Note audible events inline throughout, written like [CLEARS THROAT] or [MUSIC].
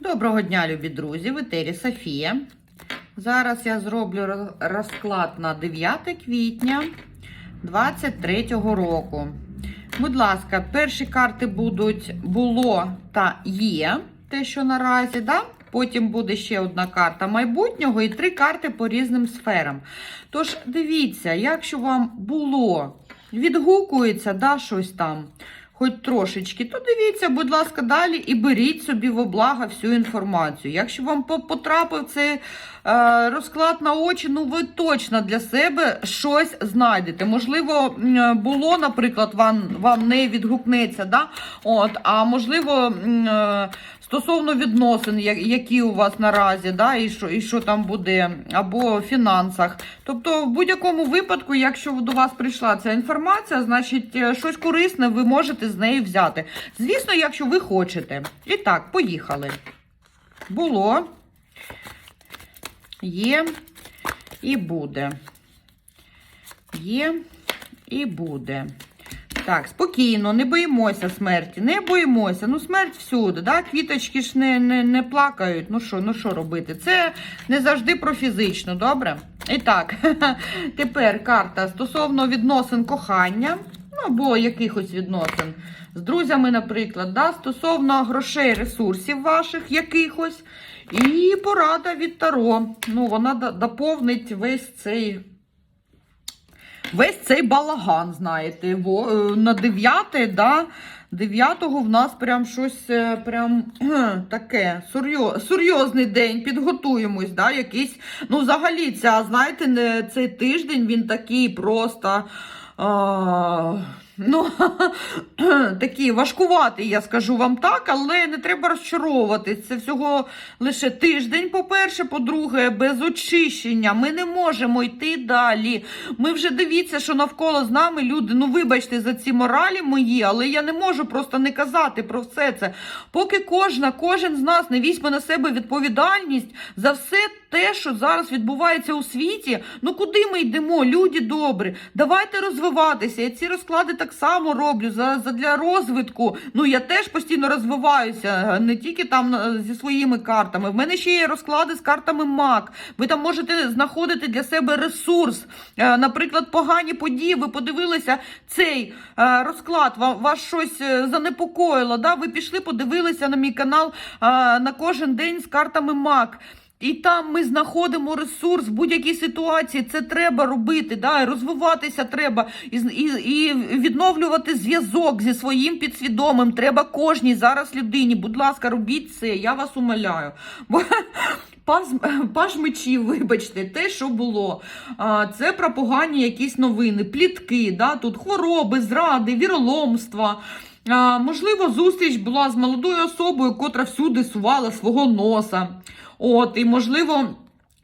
Доброго дня, любі друзі! В етері Софія. Зараз я зроблю розклад на 9 квітня 2023 року. Будь ласка, перші карти будуть було та є, те, що наразі, да? Потім буде ще одна карта майбутнього і три карти по різним сферам. Тож дивіться, якщо вам було, відгукується да, щось там, хоч трошечки, то дивіться, будь ласка, далі і беріть собі в облага всю інформацію. Якщо вам по- потрапив цей е, розклад на очі, ну ви точно для себе щось знайдете. Можливо, було, наприклад, вам, вам не відгукнеться, да? От, а можливо, е, стосовно відносин, які у вас наразі, да? і, що, і що там буде, або фінансах. Тобто, в будь-якому випадку, якщо до вас прийшла ця інформація, значить е, щось корисне ви можете з неї взяти. Звісно, якщо ви хочете. І так, поїхали. Було, є і буде. Є і буде. Так, спокійно, не боїмося смерті, не боїмося. Ну, смерть всюди, да? квіточки ж не, не, не плакають. Ну що, ну що робити? Це не завжди про фізично, добре? І так, [LAUGHS] тепер карта стосовно відносин кохання, ну або якихось відносин з друзями, наприклад, да? стосовно грошей, ресурсів ваших якихось. І порада від Таро. Ну, вона доповнить весь цей. Весь цей балаган, знаєте, Во- е, на 9, да, 9 в нас прям щось е, прям таке серйоз, серйозний день, підготуємось, да, якийсь, ну, взагалі, ця, знаєте, цей тиждень він такий просто. А, ну, [CLEARS THROAT] такий важкуватий, я скажу вам так, але не треба розчаровуватись. Це всього лише тиждень, по-перше, по-друге, без очищення. Ми не можемо йти далі. Ми вже дивіться, що навколо з нами люди. Ну, вибачте за ці моралі мої, але я не можу просто не казати про все це. Поки кожна, кожен з нас не візьме на себе відповідальність за все те, що зараз відбувається у світі. Ну куди ми йдемо? Люди добрі. Давайте розвиватися. Я ці розклади так само роблю за, за для розвитку. Ну я теж постійно розвиваюся, не тільки там е, зі своїми картами. В мене ще є розклади з картами МАК. Ви там можете знаходити для себе ресурс. Е, Наприклад, погані події. Ви подивилися цей е, розклад, ва- вас щось е, занепокоїло. Да? Ви пішли, подивилися на мій канал е, на кожен день з картами МАК. І там ми знаходимо ресурс в будь-якій ситуації. Це треба робити, да? розвиватися треба, і, і, і відновлювати зв'язок зі своїм підсвідомим. Треба кожній зараз людині. Будь ласка, робіть це, я вас умоляю. Бо [LAUGHS] паж, паж мечів, вибачте, те, що було. А, це про погані якісь новини, плітки, да? тут хвороби, зради, віроломства. Можливо, зустріч була з молодою особою, котра всюди сувала свого носа. От, і можливо.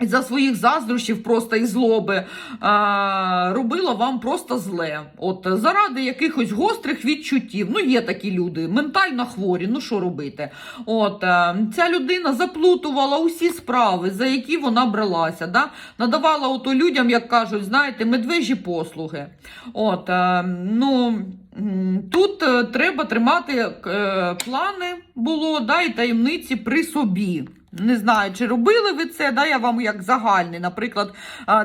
За своїх заздрощів просто і злоби а, робила вам просто зле. От заради якихось гострих відчуттів. Ну, є такі люди, ментально хворі, ну що робити? От е, ця людина заплутувала усі справи, за які вона бралася. Да? Надавала ото людям, як кажуть, знаєте, медвежі послуги. От, е, ну, тут е, треба тримати е, плани було, да, і таємниці при собі. Не знаю, чи робили ви це, да, я вам як загальний, наприклад,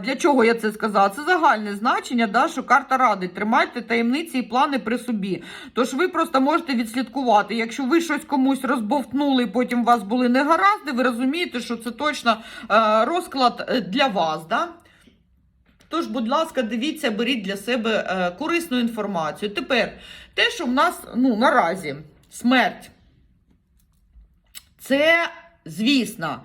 для чого я це сказала? Це загальне значення, да, що карта радить. Тримайте таємниці і плани при собі. Тож ви просто можете відслідкувати. Якщо ви щось комусь розбовтнули, і потім у вас були негаразди, ви розумієте, що це точно розклад е, для вас. Да? Тож, будь ласка, дивіться, беріть для себе е, корисну інформацію. Тепер те, що в нас ну, наразі смерть. Це, звісно,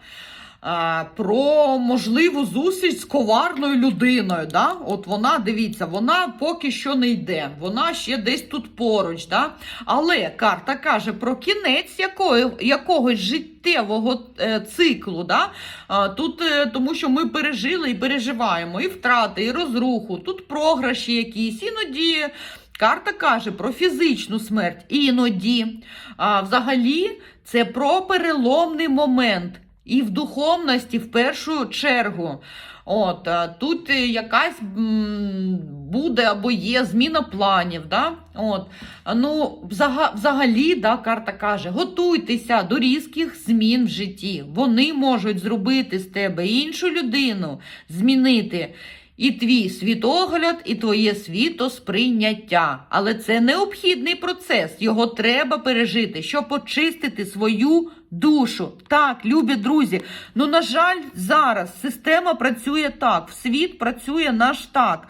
про можливу зустріч з коварною людиною. Да? От вона, дивіться, вона поки що не йде, вона ще десь тут поруч. Да? Але карта каже про кінець якої, якогось життєвого е, циклу. Да? Тут, е, тому що ми пережили і переживаємо і втрати, і розруху, тут програші якісь, іноді. Карта каже про фізичну смерть іноді. А, взагалі, це про переломний момент. І в духовності в першу чергу. От, тут якась буде або є зміна планів. Да? От, ну, взагалі, да, карта каже, готуйтеся до різких змін в житті. Вони можуть зробити з тебе іншу людину, змінити. І твій світогляд, і твоє світосприйняття. Але це необхідний процес. Його треба пережити, щоб очистити свою душу. Так, любі друзі. Ну, на жаль, зараз система працює так, світ працює наш так.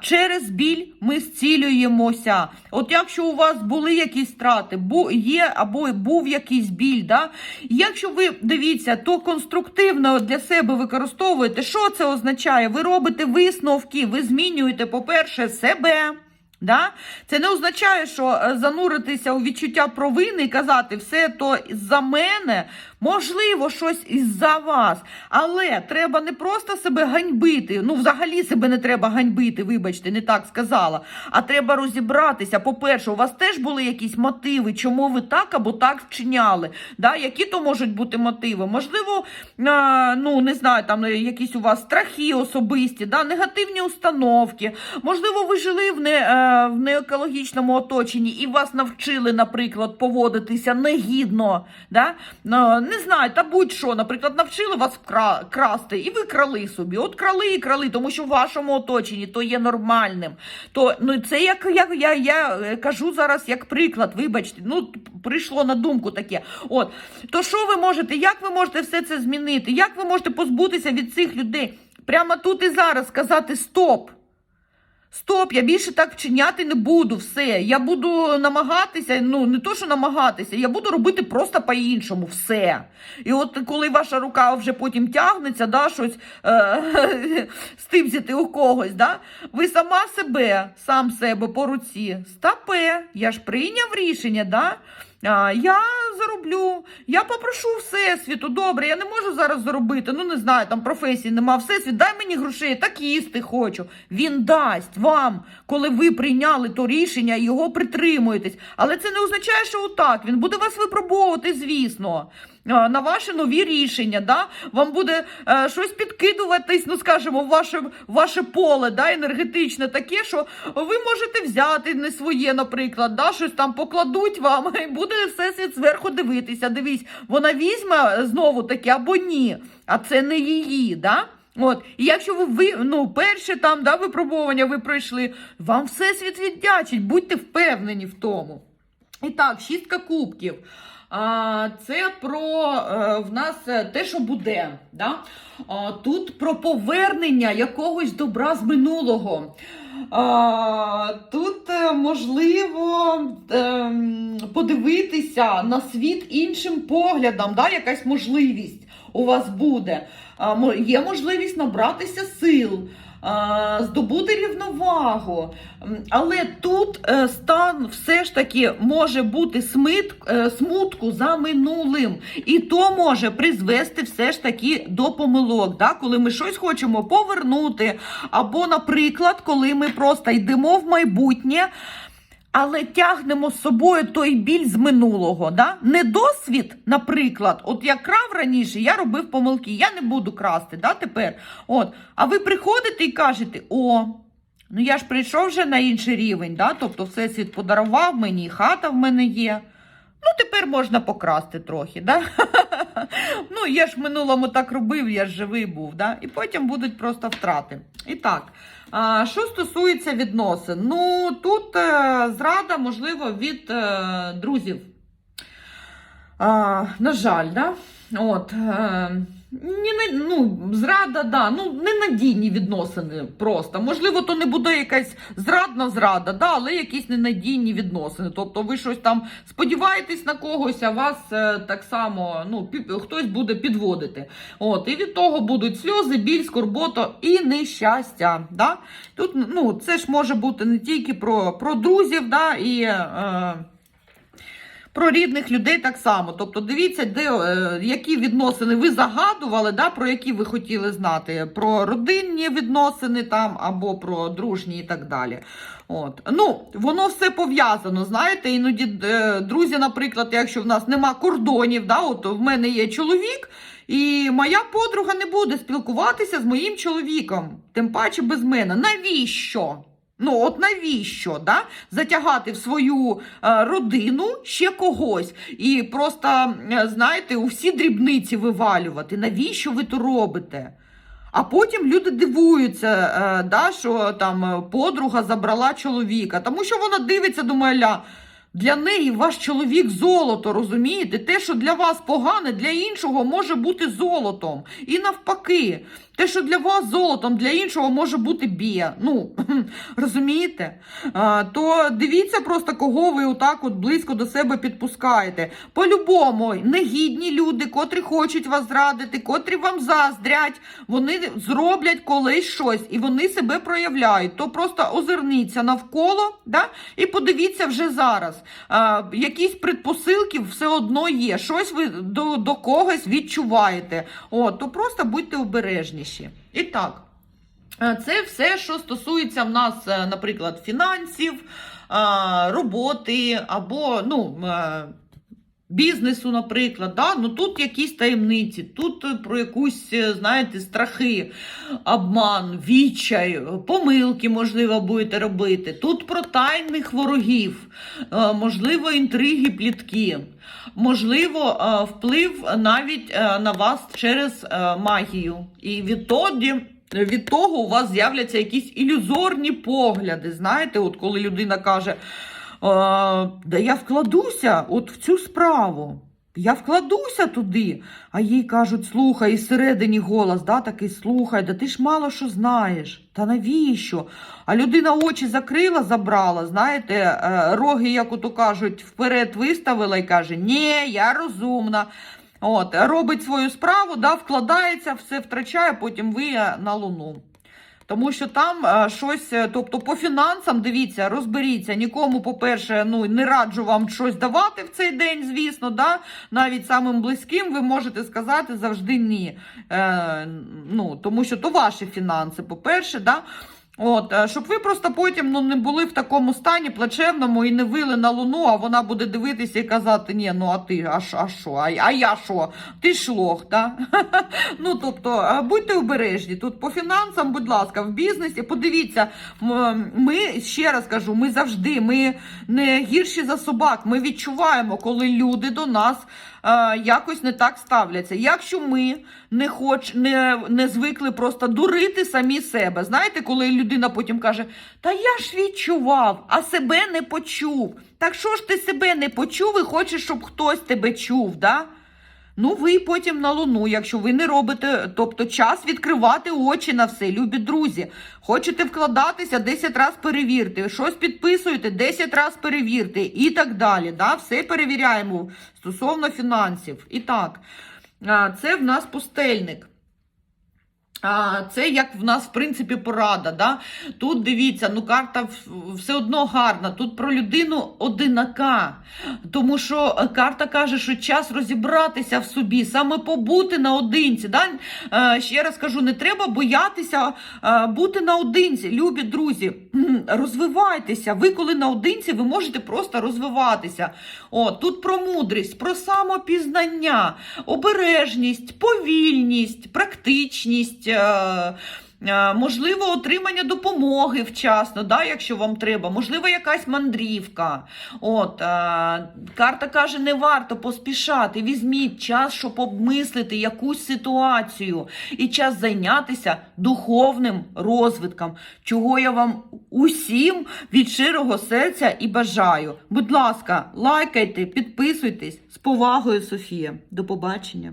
Через біль ми зцілюємося. От якщо у вас були якісь втрати, бу, є або був якийсь біль, да? якщо ви дивіться, то конструктивно для себе використовуєте, що це означає? Ви робите висновки, ви змінюєте, по-перше, себе. Да? Це не означає, що е, зануритися у відчуття провини і казати, все то за мене, можливо, щось із-за вас. Але треба не просто себе ганьбити. Ну, взагалі себе не треба ганьбити, вибачте, не так сказала. А треба розібратися. По-перше, у вас теж були якісь мотиви, чому ви так або так вчиняли. Да? Які то можуть бути мотиви? Можливо, а, ну не знаю, там е, якісь у вас страхи особисті, да? негативні установки. Можливо, ви жили в не. Е, в неекологічному оточенні і вас навчили, наприклад, поводитися негідно. Да? Ну, Не знаю, та будь-що, наприклад, навчили вас красти, і ви крали собі. От крали і крали, тому що в вашому оточенні то є нормальним. То ну це як, як я, я е, кажу зараз як приклад, вибачте, ну прийшло на думку таке. От то що ви можете, як ви можете все це змінити? Як ви можете позбутися від цих людей? Прямо тут і зараз сказати стоп. Стоп, я більше так вчиняти не буду. Все. Я буду намагатися, ну не то, що намагатися, я буду робити просто по-іншому. Все. І от коли ваша рука вже потім тягнеться, да, щось е- [LAUGHS] у когось, да, ви сама себе, сам себе по руці. Стапе, я ж прийняв рішення, да? Я зароблю, я попрошу всесвіту. Добре, я не можу зараз заробити. Ну не знаю, там професії нема. Всесвіт, дай мені грошей, так їсти хочу. Він дасть вам, коли ви прийняли то рішення і його притримуєтесь. Але це не означає, що отак. Він буде вас випробовувати, звісно. А, На ваші нові рішення, да? вам буде е, щось підкидуватись, ну скажімо, ваше, ваше поле да, енергетичне таке, що ви можете взяти не своє, наприклад, да, щось там покладуть вам, [LAUGHS] і буде всесвіт зверху дивитися. Дивись, вона візьме знову таки або ні, а це не її. Да? От, і якщо ви, ви ну, перше там да, випробування ви пройшли, вам всесвіт віддячить, будьте впевнені в тому. І так, шістка кубків. Це про е, в нас е, те, що буде. Да? Тут про повернення якогось добра з минулого. Тут е, можливо ем, подивитися на світ іншим поглядом, да? якась можливість у вас буде. Є можливість набратися сил. Здобути рівновагу, але тут е, стан все ж таки може бути смит, е, смутку за минулим, і то може призвести все ж таки до помилок, да? коли ми щось хочемо повернути, або, наприклад, коли ми просто йдемо в майбутнє. Але тягнемо з собою той біль з минулого. Да? Не досвід, наприклад, от я крав раніше, я робив помилки, я не буду красти да, тепер. От. А ви приходите і кажете, о, ну я ж прийшов вже на інший рівень, да? тобто Всесвіт подарував мені, хата в мене є. Ну, тепер можна покрасти трохи, да? [LAUGHS] Я ж в минулому так робив, я ж живий був, да? І потім будуть просто втрати. І так, що стосується відносин, ну тут е, зрада, можливо, від е, друзів. На жаль, да? От, е, ні, не, ну, зрада, да, ну, ненадійні відносини просто. Можливо, то не буде якась зрадна зрада, да, але якісь ненадійні відносини. Тобто ви щось там сподіваєтесь на когось, а вас е, так само ну, пі- хтось буде підводити. От, і від того будуть сльози, біль, скорбота і нещастя. Да? Тут ну, це ж може бути не тільки про, про друзів, да, і. Е, Про рідних людей так само. Тобто, дивіться, де е, які відносини ви загадували, да, про які ви хотіли знати, про родинні відносини там або про дружні і так далі. От. Ну, воно все пов'язано. Знаєте, іноді е, друзі, наприклад, якщо в нас нема кордонів, да, от в мене є чоловік. І моя подруга не буде спілкуватися з моїм чоловіком, тим паче без мене. Навіщо? Ну, от навіщо да? затягати в свою е, родину ще когось і просто, е, знаєте, у всі дрібниці вивалювати? Навіщо ви то робите? А потім люди дивуються, е, да, що там е, подруга забрала чоловіка, тому що вона дивиться, думає, ля, для неї ваш чоловік золото, розумієте? Те, що для вас погане, для іншого може бути золотом. І навпаки, те, що для вас золотом, для іншого може бути бія. Ну, [LAUGHS] розумієте? А, то дивіться просто, кого ви отак от близько до себе підпускаєте. По-любому, негідні люди, котрі хочуть вас зрадити, котрі вам заздрять, вони зроблять колись щось і вони себе проявляють. То просто озирніться навколо да? і подивіться вже зараз. А, якісь предпосилки все одно є. Щось ви до, до когось відчуваєте. О, то просто будьте обережніші. І так. Це все, що стосується в нас, е, наприклад, фінансів, роботи або ну, е, бізнесу, наприклад. Да? Ну, тут якісь таємниці, тут е, про якусь, е, знаєте, страхи, обман, відчай, помилки, можливо, будете робити. Тут про тайних ворогів, е, можливо, інтриги, плітки. Можливо, вплив навіть на вас через магію. І відтоді від того у вас з'являться якісь ілюзорні погляди. Знаєте, от коли людина каже, «А, да я вкладуся от в цю справу. Я вкладуся туди, а їй кажуть, слухай, і всередині голос, да, такий слухай, да ти ж мало що знаєш. Та навіщо? А людина очі закрила, забрала, знаєте, е, роги, як ото кажуть, вперед виставила і каже, ні, я розумна. От, робить свою справу, да, вкладається, все втрачає, потім ви на луну. Тому що там е, щось, е, тобто по фінансам, дивіться, розберіться. Нікому, по-перше, ну не раджу вам щось давати в цей день, звісно. да, Навіть самим близьким ви можете сказати завжди ні. Е, ну, Тому що то ваші фінанси, по-перше, да. От, е, щоб ви просто потім ну, не були в такому стані плачевному і не вили на луну, а вона буде дивитися і казати, ні, ну а ти, а що, а а, я що? Ти ж лох, да? [LAUGHS] ну, тобто, е, будьте обережні. Тут по фінансам, будь ласка, в бізнесі, подивіться, ми, ще раз кажу, ми завжди, ми не гірші за собак, ми відчуваємо, коли люди до нас е, якось не так ставляться. Якщо ми не хоч не, не звикли просто дурити самі себе. Знаєте, коли людина потім каже: Та я ж відчував, а себе не почув. Так що ж ти себе не почув і хочеш, щоб хтось тебе чув? да? Ну, ви потім на луну, якщо ви не робите, тобто час відкривати очі на все, любі друзі. Хочете вкладатися, 10 разів перевірте. Щось підписуєте, 10 разів перевірте і так далі. Да? Все перевіряємо стосовно фінансів. І так, це в нас пустельник. Це як в нас, в принципі, порада. Да? Тут дивіться, ну карта все одно гарна. Тут про людину одинака. Тому що карта каже, що час розібратися в собі, саме побути наодинці. Да? Е, Ще раз кажу, не треба боятися е, бути наодинці. Любі друзі, розвивайтеся. Ви, коли наодинці, ви можете просто розвиватися. О, тут про мудрість, про самопізнання, обережність, повільність, практичність. Е, е, Можливо, отримання допомоги вчасно, да, якщо вам треба, можливо, якась мандрівка. От, е, карта каже, не варто поспішати. Візьміть час, щоб обмислити якусь ситуацію і час зайнятися духовним розвитком, чого я вам усім від щирого серця і бажаю. Будь ласка, лайкайте, підписуйтесь з повагою, Софія. До побачення.